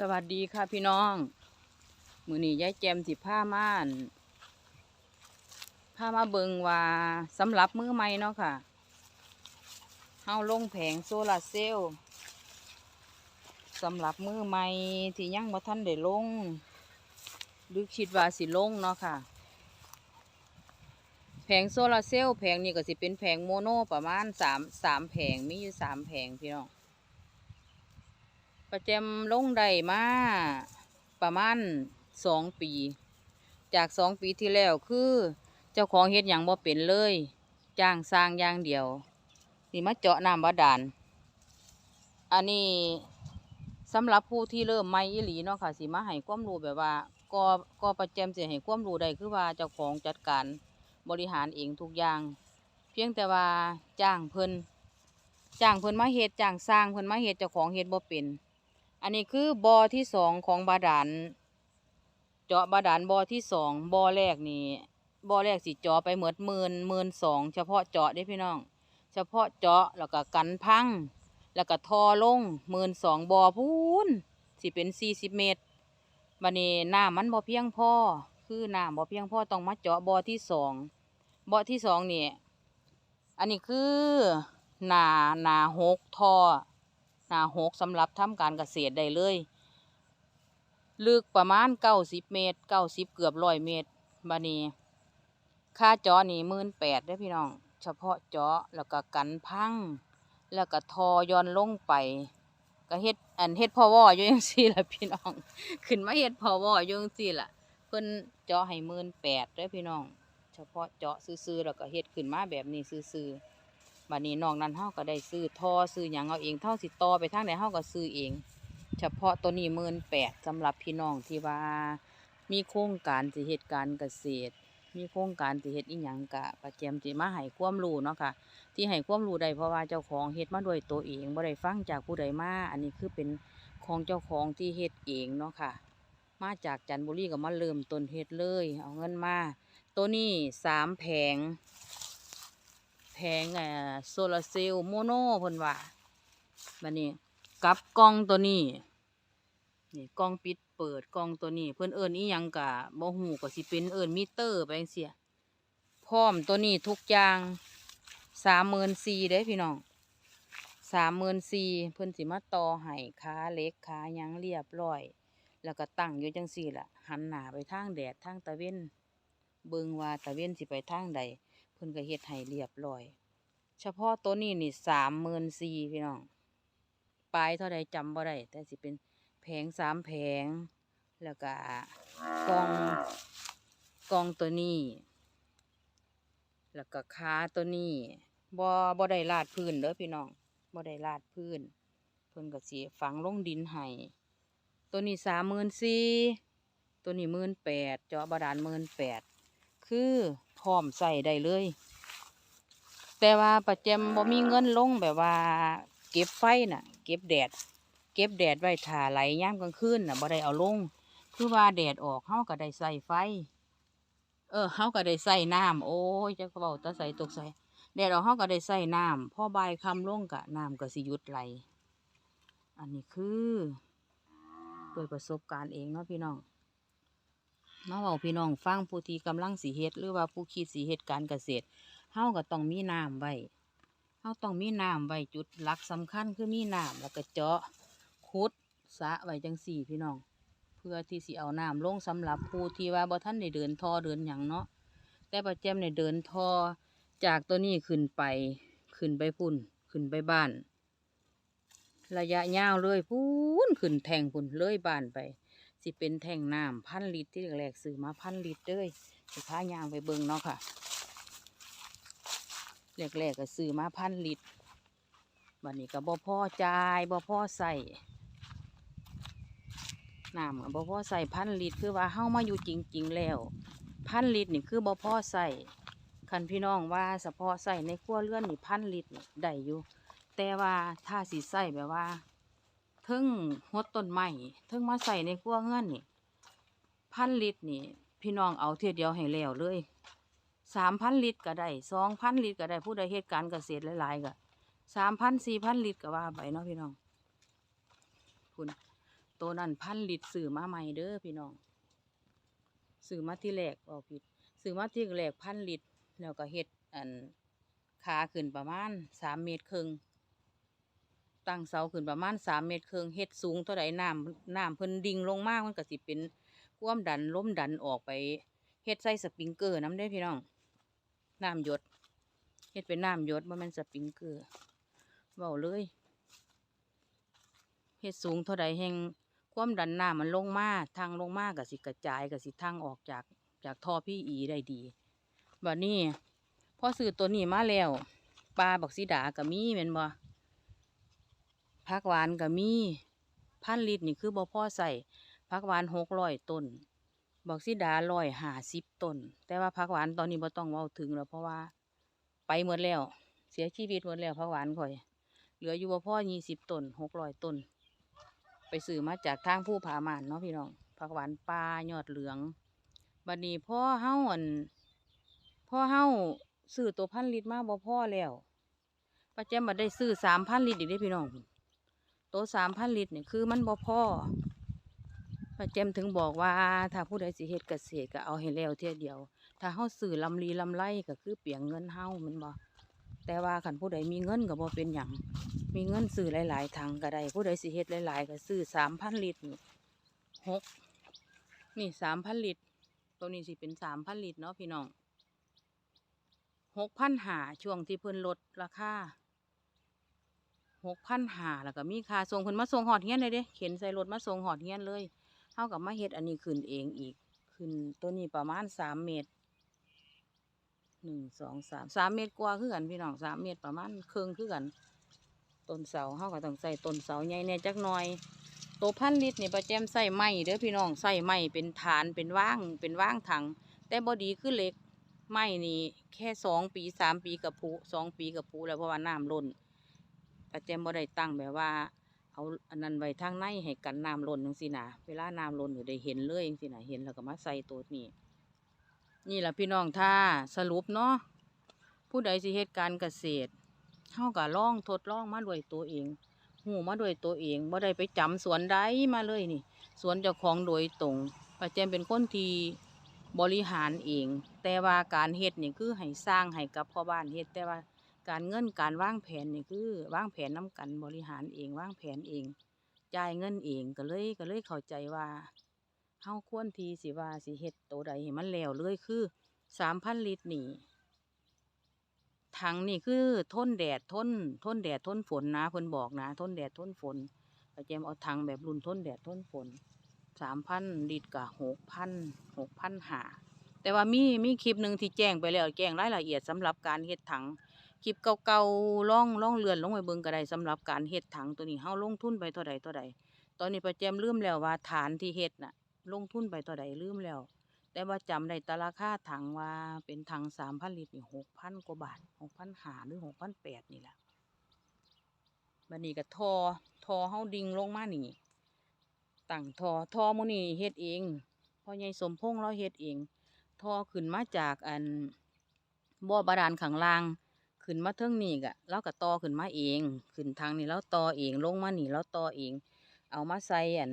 สวัสดีค่ะพี่น้อง มือนี้ยายแจมสิผ้าม่านผ้ามาเบิงว่าสำหรับมือใหม่เนาะค่ะเฮาลงแผงโซลาเซลล์สำหรับมือใหม่ที่ยังบ่ทันได้ลงหรือคิดว่าสิลงเนาะค่ะ แผงโซลาเซลล์แผงนี้ก็สิเป็นแผงโมโนประมาณสามสามแผงมีอยู่สามแผงพี่น้อง ประจำลงได้มาประมาณสองปี จากสองปีที่แล้วคือเจ้าของเฮ็ดหยังบ่เป็นเลย จ้างสร้างอย่างเดียวนี่มาเจาะน้ำบาดาลอันนี้สำหรับผู้ที่เริ่มใหม่อีหลีเนาะค่ะสิมาให้ความรู้แบบว่าก็ก็ประจำสิให้ความรู้ได้คือว่าเจ้าของจัดการบริหารเองทุกอย่าง เพียงแต่ว่าจ้างเพิ่นจ้างเพิ่นมาเฮ็ดจ้างสร้างเพิ่นมาเฮ็ดเจ้าของเฮ็ดบ่เป็น อันนี้คือบอที่สองของบาดาลเจาะบาดาลบอที่สองบอแรกนี่บอแรกสิเจาะไปเหมือนหมื่นหมื่นสองเฉพาะเจาะเด้พี่น้อง เฉพาะเจาะแล้วก็กันพัง แล้วก็ทอลงหมื่นสองบอพูนสิเป็นสี่สิบเมตรบันนี้น้ำมันบ่เพียงพอคือน้ำบ่เพียงพอต้องมาเจาะบอที่สองบอที่สองนี่อันนี้คือหนาหนาหกทอ หาหกสำหรับทำการเกษตรได้เลย ลึกประมาณเก้าสิบเมตรเก้าสิบเกือบร้อยเมตรบานี้ค่าจาะนี่หมื่นแปดได้พี่น้อง เฉพาะจาะแล้วก็กันพัง แล้วก็ทอย่อนลงไปก็เฮ็ดอันเฮ็ดพอวออยู่ยังสี่ละพี่น้อง ขึ้นมาเฮ็ดพอวออยู่ยังสี่ละเพิ่นเจาะให้หมื่นแปดได้พี่น้อง เฉพาะเจาะซื่อๆแล้วก็เฮ็ดขึ้นมาแบบนี้ซื่อๆ บัดนี้นอกนั้นเฮาก็ได้ซื้อทอซื้อหยังเอาเองเท่าสิต่อไปทางไหนเฮาก็ซื้อเอง เฉพาะตัวนี้หมื่นแปดสำหรับพี่น้องที่ว่า มีโครงการสิเฮ็ดการเกษตร มีโครงการสิเฮ็ดอีหยังกะประแจมสิมาให้ความรู้เนาะค่ะ ที่ให้ความรู้ได้เพราะว่าเจ้าของเฮ็ดมาด้วยตัวเองบ่ได้ฟังจากผู้ใดมาอันนี้คือเป็นของเจ้าของที่เฮ็ดเองเนาะค่ะ มาจากจันทบุรีก็มาเริ่มต้นเฮ็ดเลย เอาเงินมา ตัวนี้สามแผง แผงอ่อโซลาร์เซลล์โมโนเพิ่นว่าบัดนี้กับกล้องตัวนี้นี่กล้องปิดเปิดกล้องตัวนี้ เพิ่นเอิ้นอียังกะบ่ฮู้ก็สิเป็นเอิ้นมิเตอร์ไปจังซี่พร้อมตัวนี้ทุกอย่าง34,000เด้พี่น้อง34,000เพิ่นสิมาต่อให้ขาเล็กขายังเรียบร้อย แล้วก็ตั้งอยู่จังซี่ละหันหน้าไปทางแดดทางตะเวนเบิงว่าตะเวนสิไปทางใด พิ่นก็เฮ็ดให้เรียบร้อย เฉพาะตัวนี้นี่สามหมื่นสี่พี่น้องปลายเท่าใดจำบ่ได้แต่สิเป็นแผงสามแผง แล้วก็กองกองตัวนี้ แล้วก็ขาตัวนี้บ่บ่ได้ลาดพื้นเด้อพี่น้องบ่ได้ลาดพื้น เพิ่นก็สิฝังลงดินให้ตัวนี้สามหมื่นสี่ตัวนี้หมื่นแปดเจาะบาดาลหมื่นแปด คือพร้อมใส่ได้เลย แต่ว่าประจำบ่มีเงินลงแบบว่า เก็บไฟน่ะ เก็บแดด เก็บแดดไว้ถ่าไหลยามกลางคืนน่ะบ่ได้เอาลง คือว่าแดดออกเฮาก็ได้ใส่ไฟ เออเฮาก็ได้ใส่น้ำโอ้ยจะเว้าตะใส่ตกใส่แดดออกเฮาก็ได้ใส่น้ำพอบายคำลงกะน้ำก็สิหยุดไหล อันนี้คือโดยประสบการณ์เองเนาะพี่น้อง มาเว้าพี่น้องฟังผู้ที่กำลังสิเฮ็ดหรือว่าผู้คิดสิเฮ็ดการเกษตรเฮาก็ต้องมีน้ำไว้เฮาต้องมีน้ำไว้จุดหลักสำคัญคือมีน้ำแล้วก็เจาะขุดสะไว้จังสี่พี่น้อง เพื่อที่สิเอาน้ำลงสำหรับผู้ที่ว่าบ่ทันได้เดินทอเดินหยังเนาะแต่ประแจมได้เดินทอจากตัวนี้ขึ้นไปขึ้นไปพุ่นขึ้นไปบ้าน ระยะยาวเลยพูนขึ้นแทงพุ่นเลยบ้านไป สิเป็นแท่งน้ำพันลิตรที่แรกๆซื้อมาพันลิตรเด้ยสิพายางไปเบิ่งเนาะค่ะแรกๆก็ซื้อมาพันลิตรบัดนี้ก็บ่พอจ่ายบ่พอใส่น้ำก็บ่พอใส่พันลิตรคือว่าเฮามาอยู่จริง ๆ แล้ว พันลิตรนี่คือบ่พอใส่คันพี่น้องว่าเฉพาะใส่ในครัวเรือนนี่พันลิตรได้อยู่แต่ว่าถ้าสิใส่แบบว่า เทึ่งหดต้นไม้เทึ่งมาใส่ในครัวเงื่อนนี่พันลิตรนี่ พี่น้องเอาเทียเดียวให้แล้วเลยสามพันลิตรก็ได้สองพันลิตรก็ได้ผู้ใดเหตุการณ์เกษตรหลายๆก็สามพันสี่พันลิตรก็ว่าไปเนาะพี่น้อง คุณตัวนั้นพันลิตรซื้อมาใหม่เด้อพี่น้องซื้อมาที่แรกเอาผิดซื้อมาที่แรกพันลิตรแล้วก็เฮ็ดอันขาขึ้นประมาณสามเมตรครึ่ง ตั้งเสาขึ้นประมาณสามเมตรครึ่งเฮ็ดสูงเท่าใดน้ำน้ำเพิ่นดิ่งลงมากมันก็สิเป็นความดันล้มดันออกไปเฮ็ดใส่สปริงเกอร์น้ำได้พี่น้องน้ำหยดเฮ็ดเป็นน้ำหยดบ่แม่นสปริงเกอร์เว้าเลยเฮ็ดสูงเท่าใดแห่งความดันน้ำมันลงมาทางลงมากก็สิกระจายก็สิทางออกจากจากท่อพี่อีได้ดีบัดนี้พอซื้อตัวนี้มาแล้วปลาบักสีดาก็มีแมนบ่ ผักหวานก็มีพันลิตรนี่คือบ่พ่อใส่ผักหวานหกร้อยต้นบักสีดาร้อยห้าสิบต้น แต่ว่าผักหวานตอนนี้บ่ต้องเว้าถึงแล้วเพราะว่า ไปหมดแล้ว เสียชีวิตหมดแล้วผักหวานข่อย เหลืออยู่บ่พ่อยี่สิบต้นหกร้อยต้น ไปซื้อมาจากทางผู้ผามานเนาะพี่น้องผักหวานปลายอดเหลืองบัดนี้พ่อเฮ้าอันพ่อเฮ้าซื้อตัวพันลิตรมาบ่พ่อแล้วป้าแจมบัดได้ซื้อสามพันลิตรอีกได้พี่น้อง ตัวสามพันลิตรเนี่ยคือมันบ่พอป้าแจมถึงบอกว่า ถ้าผู้ใดสิเฮ็ดเกษตรก็เอาให้แล้วเทียเดียว ถ้าเฮาซื้อลำลีลำไรก็คือเปลียงเงินเฮามันบ่แต่ว่าคันผู้ใดมีเงินก็บ่เป็นหยังมีเงินซื้อหลายๆถังก็ได้ผู้ใดสิเฮ็ดหลายๆก็ซื้อสามพันลิตรนี่หกนี่สามพันลิตร ตัวนี้สิเป็นสามพันลิตรเนาะพี่น้องหกพันหาช่วงที่เพิ่นลดราคา หกพันหาแล้วก็มีค่าส่งเพิ่นมาส่งหอดเฮียนเลยเด้เข็นใส่รถมาส่งหอดเฮียนเลยเท่ากับมาเฮ็ดอันนี้ขึ้นเองอีก ขึ้นตัวนี้ประมาณสามเมตรหนึ่งสองสามสามเมตรกว่าคือกันพี่น้องสามเมตรประมาณครึ่งคือกันต้นเสาเฮาก็ต้องใส่ต้นเสาใหญ่แน่จักหน่อยตัวพันลิตรนี่ประแจมใส่ไม้เด้อพี่น้องใส่ไม้เป็นฐานเป็นว่างเป็นว่างถัง แต่บอดีคือเล็กไม้นี่แค่สองปีสามปีกับผูสองปีกับผูแล้วเพราะว่าน้ำล้น ประแจมบ่ได้ตั้งแบบว่า เอาอันนั้นไว้ทางในให้กันน้ำล้นจังซี่นะเวลาน้ำล้นอยู่ได้เห็นเลยจังซี่นะเห็นแล้วก็มาใส่ตัวนี้นี่แหละพี่น้องถ้าสรุปเนาะผู้ใดสิเหตุการเกษตรเฮาก็ลองทดลองมาด้วยตัวเองหูมาด้วยตัวเองบ่ได้ไปจำสวนใดมาเลยนี่ สวนเจ้าของโดยตรงป้าแจมเป็นคนที่บริหารเอง แต่ว่าการเฮ็ดนี่คือให้สร้างให้กับพ่อบ้านเฮ็ดแต่ว่า การเงินการวางแผนนี่คือวางแผนน้กันบริหารเองวางแผนเองจ่ายเงินเองก็เลยก็เลยเข้าใจว่าเฮาควรทีสิว่าสิเฮ็ดตัวใดให้มันแล้วเลยคือสามพันลิตรนี่ถังนี่คือทนแดดทนทนแดดทนฝนนะเพิ่นบอกนะทนแดดทนฝนป้าแจมเอาถังแบบรุ่นทนแดดทนฝนสามพันลิตรกับหกพันหกพันหาแต่ว่ามีมีคลิปหนึ่งที่แจ้งไปแล้วแจ้งรายละเอียดสำหรับการเฮ็ดถัง คลิปเก่าๆล่องล่องเรือนลงไปเบิ่งก็ได้สำหรับการเฮ็ดถังตัวนี้เฮาลงทุนไปเท่าใดเท่าใดตอนนี้ป้าแจมลืมแล้วว่าฐานที่เฮ็ดน่ะ ลงทุนไปเท่าใดลืมแล้ว แต่ว่าจำได้ตราคาถังว่าเป็นถังสามพันลิตรนี่หกพันกว่าบาทหกพันหาหรือหกพันแปดนี่แหละบันนี้ก็ทอทอเฮาดิ่งลงมานี่ตั้งทอทอมูนี่เฮ็ดเองพ่อใหญ่สมพงษ์เราเฮ็ดเองทอขึ้นมาจากอันบ่อบาดาลข้างล่าง ขึ้นมาเทิงนี่กะเราก็ต่อขึ้นมาเอง ขึ้นทางนี่เราต่อเองลงมานี่เราต่อเอง เอามาใส่อัน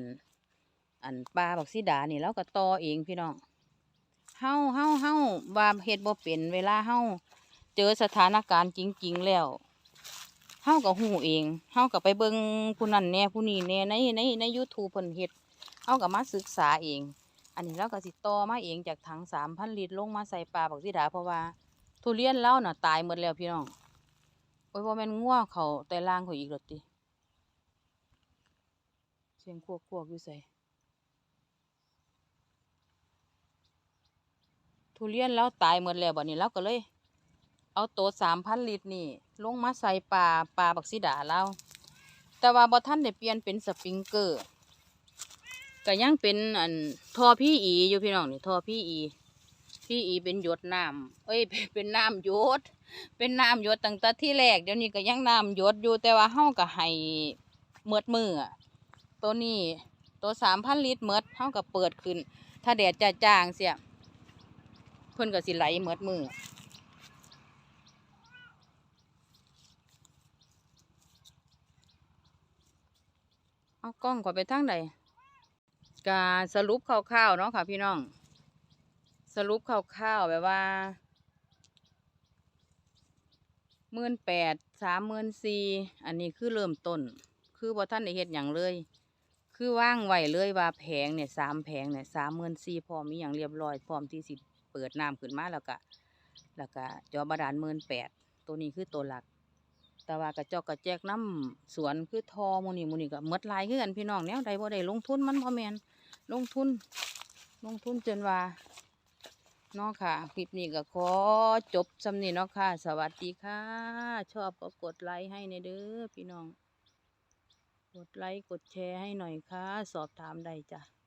อันปลาบักซีดานี่เราก็ต่อเองพี่น้องเฮาเฮาเฮาว่าเฮ็ดบ่เป็นเวลาเฮาเจอสถานการณ์จริง ๆ แล้วเฮาก็ฮู้เองเฮาก็ไปเบิ่งผู้นั้นแน่ผู้นี้แน่ในในใน YouTube เพิ่นเฮ็ดเฮาก็มาศึกษาเอง อันนี้เราก็สิต่อมาเองจากถัง3,000ลิตรลงมาใส่ปลาบักสีดาเพราะว่า ทุเรียนเราน่ะ ตายหมดแล้วพี่น้อง โอ้ยบ่แม่นงัวเขาแต่ล่างเขาอีกหรอติ เสียงควกๆอยู่ไสทุเรียนแล้วตายหมดแล้วบัดนี้เราก็เลย เอาโตสามพันลิตรนี่ ลงมาใส่ปลาปลาบักซิดาเราแต่ว่าบ่ท่านได้เปลี่ยนเป็นสปริงเกอร์ก็ยังเป็นอันทอพี่อีอยู่พี่น้องนี่ทอพี่อี พี่อีเป็นหยดน้ำเอ้ย เป็นน้ำหยด เป็นน้ำหยดตั้งแต่ที่แรกเดี๋ยวนี้ก็ยังน้ำหยดอยู่แต่ว่าเฮาก็ให้เมือดมืออะตัวนี้ตัวสามพันลิตรเมือดเฮาก็เปิดขึ้น ถ้าแดดจ้าๆเสียเพิ่นก็สิไหลหมดมือเอากล้องขอไปทางใดกาสรุปคร่าวๆเนาะค่ะพี่น้อง สรุปคร่าวๆแบบว่าหมื่นแปดสามหมื่นสี่อันนี้คือเริ่มต้น คือบ่ท่านได้เฮ็ดหยังเลย คือว่างไหวเลยว่าแผงเนี่ยสามแผงเนี่ยสามหมื่นสี่พร้อมมีอย่างเรียบร้อยพร้อมที่สิเปิดน้ำขึ้นมาแล้วก็แล้วก็จอบาดาลหมื่นแปดตัวนี้คือตัวหลัก แต่ว่ากระจอกกระแจกน้ำสวนคือทอมูนี่มูนี่ก็หมดลายคือกันพี่น้องแนวใดบ่ได้ลงทุนมันบ่แมนลงทุน ลงทุนจนว่า เนาะค่ะ คลิปนี้ก็ขอจบสำนี้เนาะค่ะ สวัสดีค่ะ ชอบก็กดไลค์ให้ในเด้อพี่น้อง กดไลค์กดแชร์ให้หน่อยค่ะ สอบถามใดจ้ะ